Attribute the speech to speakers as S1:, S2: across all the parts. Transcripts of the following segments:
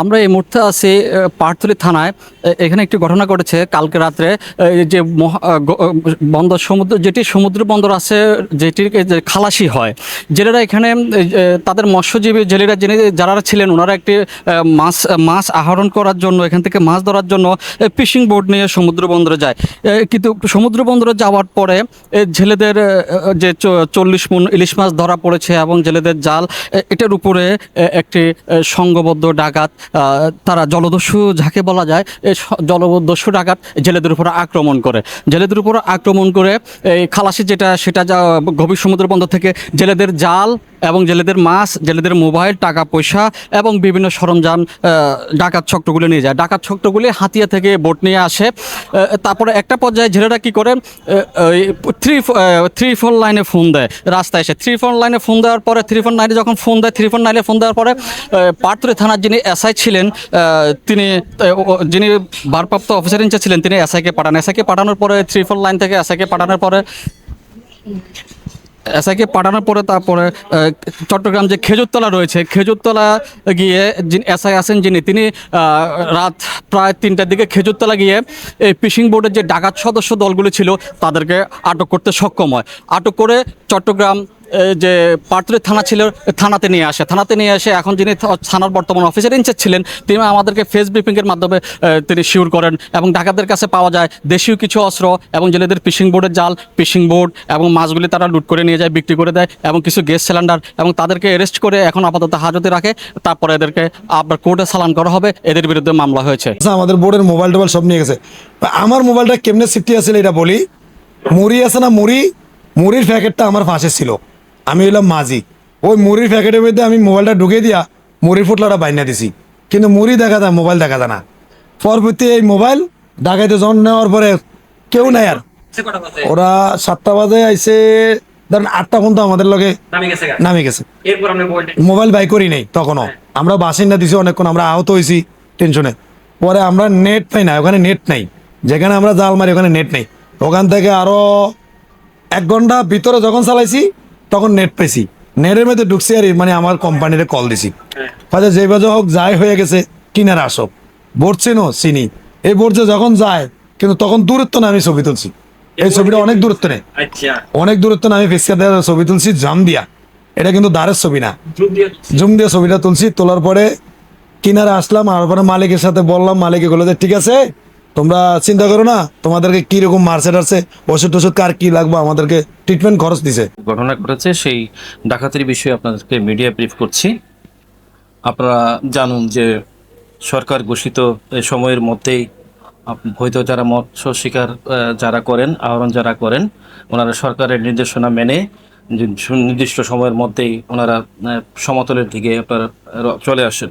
S1: আমরা এই মুহূর্তে আছি পাহাড়তলী থানায়। এখানে একটি ঘটনা ঘটেছে কালকে রাত্রে। যে বন্দর সমুদ্র, যেটি সমুদ্র বন্দর আছে, যেটির যে খালাসি হয়, জেলেরা এখানে তাদের মৎস্যজীবী জেলেরা যিনি, যারা ছিলেন, ওনারা একটি মাছ মাছ আহরণ করার জন্য, এখান থেকে মাছ ধরার জন্য ফিশিং বোট নিয়ে সমুদ্র বন্দরে যায়। কিন্তু সমুদ্র বন্দরে যাওয়ার পরে জেলেদের যে চল্লিশ মন ইলিশ মাছ ধরা পড়েছে এবং জেলেদের জাল এটার উপরে একটি সংঘবদ্ধ ডাকাত তারা জলদস্যু যাকে বলা যায় এই জলদস্যু ডাকাত জেলেদের উপর আক্রমণ করে। জেলেদের উপর আক্রমণ করে এই খালাসি যেটা, সেটা যা গভীর সমুদ্র বন্দর থেকে জেলেদের জাল এবং জেলেদের মাছ, জেলেদের মোবাইল, টাকা পয়সা এবং বিভিন্ন সরঞ্জাম ডাকাত চক্রগুলো নিয়ে যায়। ডাকাত চক্রগুলি হাতিয়া থেকে বোট নিয়ে আসে। তারপরে একটা পর্যায়ে জেলেরা কি করে? থ্রি থ্রি ফোর লাইনে ফোন দেয় রাস্তায় এসে। থ্রি ফোর লাইনে ফোন দেওয়ার পরে থ্রি ফোর নাইনে যখন ফোন দেয় থ্রি ফোর নাইনে ফোন দেওয়ার পরে পাটতুরি থানার যিনি এসআই ছিলেন তিনি যিনি ভারপ্রাপ্ত অফিসার ইনচার্জ ছিলেন, তিনি এসআইকে পাঠান। এসআইকে পাঠানোর পরে থ্রি ফোর লাইন থেকে এসআইকে পাঠানোর পরে এসআইকে পাঠানোর পরে তারপরে চট্টগ্রাম যে খেজুরতলা রয়েছে, খেজুরতলা গিয়ে যিনি এসআই আসেন যিনি, তিনি রাত প্রায় তিনটার দিকে খেজুরতলা গিয়ে এই ফিশিং বোর্ডের যে ডাকাত সদস্য দলগুলো ছিল, তাদেরকে আটক করতে সক্ষম হয়। আটক করে চট্টগ্রাম যে পাটুরি থানা ছিল থানাতে নিয়ে আসে। থানাতে নিয়ে এসে এখন যিনি থানার বর্তমান অফিসার ইনচার্জ ছিলেন তিনি আমাদেরকে ফেস ব্রিফিংয়ের মাধ্যমে তিনি শিওর করেন এবং ডাকাতদের কাছে পাওয়া যায় দেশীয় কিছু অস্ত্র এবং জেলেদের ফিশিং বোর্ডের জাল ফিশিং বোর্ড এবং মাছগুলি তারা লুট করে নিয়ে যায় বিক্রি করে দেয় এবং কিছু গ্যাস সিলিন্ডার এবং তাদেরকে অ্যারেস্ট করে এখন আপাতত হাজতে রাখে। তারপরে এদেরকে আবার কোর্টে চালান করা হবে। এদের বিরুদ্ধে মামলা হয়েছে।
S2: আচ্ছা, আমাদের বোর্ডের মোবাইল টোবাইল সব নিয়ে গেছে। আমার মোবাইলটা কেমনে সিফটি আছিল এটা বলি? মুড়ি আছে না মুড়ি? মুড়ির প্যাকেটটা আমার পাশে ছিল। আমি হইলাম মাঝি। ওই মুড়ির প্যাকেটের মধ্যে আমি মোবাইলটা ঢুকে দিয়া মুড়ির ফুটলাটা বাইনা দিছি। কিন্তু মুড়ি দেখা যায় মোবাইল দেখা যায় না। পরবর্তী এই মোবাইল ডাকাইতে জন নেওয়ার পরে কেউ নাই আর। ওরা সাতটা বাজে আইসে ধরেন আটটা পর্যন্ত আমাদের লগে নামে গেছে মোবাইল বাই করি নাই তখনও। আমরা বাসিন্দা দিছি অনেকক্ষণ আমরা আহত হয়েছি টেনশনে পরে আমরা নেট পাই না ওখানে নেট নাই। যেখানে আমরা জাল মারি ওখানে নেট নেই। ওখান থেকে আরও এক ঘণ্টা ভিতরে যখন চালাইছি তখন নেট পেয়েছি নেটের মধ্যে ঢুকছি আর মানে আমার কোম্পানিতে কল দিছি। হয়তো যে বাজে হোক যাই হয়ে গেছে কিনারে আসো। বোর্ড চিনো? চিনি। এই বোর্ডে যখন যায় কিন্তু তখন দূরত্ব না আমি ছবি তুলছি। এই ছবিটা অনেক দূরত্ব নেই।
S3: আচ্ছা।
S2: অনেক দূরত্ব না আমি ফেসকা দেওয়ার ছবি তুলছি জাম দিয়া। এটা কিন্তু দাঁড়ের ছবি না।
S3: জুম দিয়ে
S2: জুম দিয়ে ছবিটা তুলছি তোলার পরে কিনারে আসলাম আর পরে মালিকের সাথে বললাম মালিকে বলে যে ঠিক আছে তোমরা চিন্তা করো না, তোমাদেরকে কি রকম মারছে টারছে, ওষুধ টষুধ কার কি লাগবে, আমাদেরকে ট্রিটমেন্ট খরচ দিছে।
S4: ঘটনা ঘটেছে, সেই ডাকাতির বিষয়ে আপনাদেরকে মিডিয়া ব্রিফ করছি। আপনারা জানুন যে সরকার ঘোষিত সময়ের মধ্যেই হয়তো যারা মৎস্য শিকার যারা করেন, আহরণ যারা করেন, ওনারা সরকারের নির্দেশনা মেনে নির্দিষ্ট সময়ের মধ্যেই ওনারা সমতলের দিকে আপনারা চলে আসেন।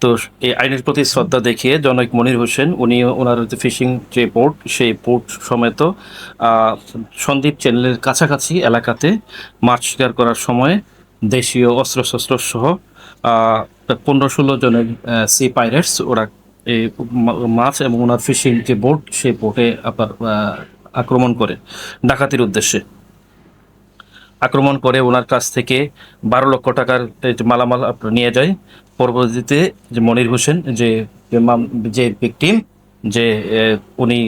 S4: তো এই আইনের প্রতি শ্রদ্ধা দেখিয়ে জনক মনির হোসেন উনি ওনার যে ফিশিং যে পোর্ট সেই পোর্ট সমেত আহ, সন্দ্বীপ চ্যানেলের কাছাকাছি এলাকাতে মাছ শিকার করার সময় দেশীয় অস্ত্রশস্ত্র সহ পনেরো ষোলো জনের সি পাইরেটস ওরা এই মাছ এবং ওনার ফিশিং যে বোট সেই বোটে আহ, আক্রমণ করে ডাকাতির উদ্দেশ্যে। আক্রমণ করে ওনার কাছ থেকে বারো লক্ষ টাকার মালামাল নিয়ে যায়। পরবর্তীতে যে মনির হোসেন, যে যে ভিকটিম যে উনি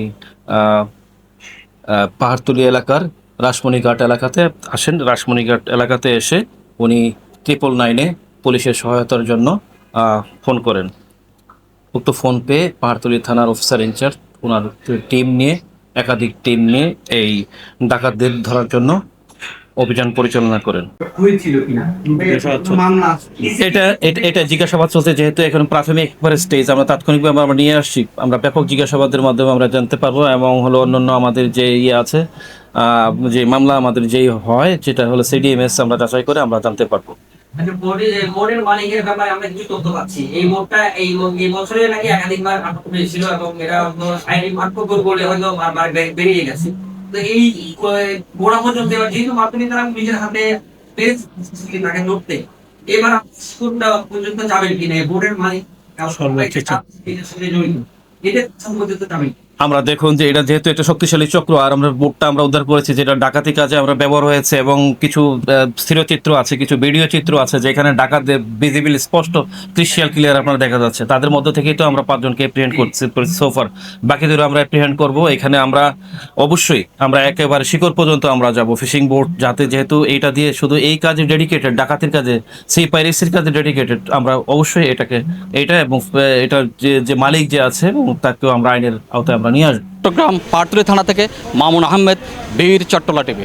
S4: পাহাড়তলি এলাকার রাসমণিঘাট এলাকাতে আসেন। রাসমণিঘাট এলাকাতে এসে উনি ট্রিপল নাইনে পুলিশের সহায়তার জন্য ফোন করেন। উক্ত ফোন পেয়ে পাহাড়তলি থানার অফিসার ইনচার্জ ওনার টিম নিয়ে, একাধিক টিম নিয়ে এই ডাকাতদের ধরার জন্য অভিযান পরিচালনা করেন।
S3: হয়েছিল কিনা? মামলা
S4: এটা এটা এটা জিজ্ঞাসাবাদ চলছে যেহেতু এখন প্রাথমিক একবারে স্টেজ আমরা তাৎক্ষণিকভাবে আমরা নিয়ে আসছি। আমরা ব্যাপক জিজ্ঞাসাবাদের মাধ্যমে আমরা জানতে পারব এবং হলো অন্যান্য আমাদের যে ইয়ে আছে আহ, যে মামলা আমাদের যেই হয় যেটা হলো সিডিএমএস আমরা যাচাই করে আমরা জানতে পারব।
S3: আচ্ছা বোর্ডের বোর্ডের মালিকের ব্যাপারে আমরা কিছু তথ্য পাচ্ছি। এই বোর্ডটা এই এই বছরে নাকি একাধিকবার আটক হয়েছিল এবং হয়তো আইনি বলে হয়তো বারবার বেরিয়ে গেছে। এই গোড়া পর্যন্ত এবার যেহেতু মাধ্যমিক তারা নিজের হাতে পেজ তাকে ধরতে এবার স্কুলটা পর্যন্ত যাবেন কিনা বোর্ডের মালিক
S4: সর্বোচ্চ
S3: এদের সম্পর্কিত যাবেন
S4: আমরা দেখুন যে এটা যেহেতু একটা শক্তিশালী চক্র আর আমরা বোর্ডটা আমরা উদ্ধার করেছি যেটা ডাকাতি কাজে আমরা ব্যবহার হয়েছে এবং কিছু স্থিরচিত্র আছে কিছু ভিডিও চিত্র আছে যেখানে ডাকাতদের ভিজিবল স্পষ্ট ক্রিশিয়াল ক্লিয়ার আপনার দেখা যাচ্ছে। তাদের মধ্য থেকেই তো আমরা পাঁচজনকে এপ্রিহেন্ড করছি সোফার বাকিদের আমরা এপ্রিহেন্ড করব। এখানে আমরা অবশ্যই আমরা একেবারে শিকড় পর্যন্ত আমরা যাব। ফিশিং বোট যাতে যেহেতু এইটা দিয়ে শুধু এই কাজে ডেডিকেটেড ডাকাতির কাজে সেই পাইরেসির কাজে ডেডিকেটেড আমরা অবশ্যই এটাকে এটা এবং এটা যে যে মালিক যে আছে এবং তাকেও আমরা আইনের আওতায় আমরা নিয়ে আসব।
S1: চট্টগ্রাম পাটুরি থানা থেকে মামুন আহমেদ বীর চট্টলা টিভি।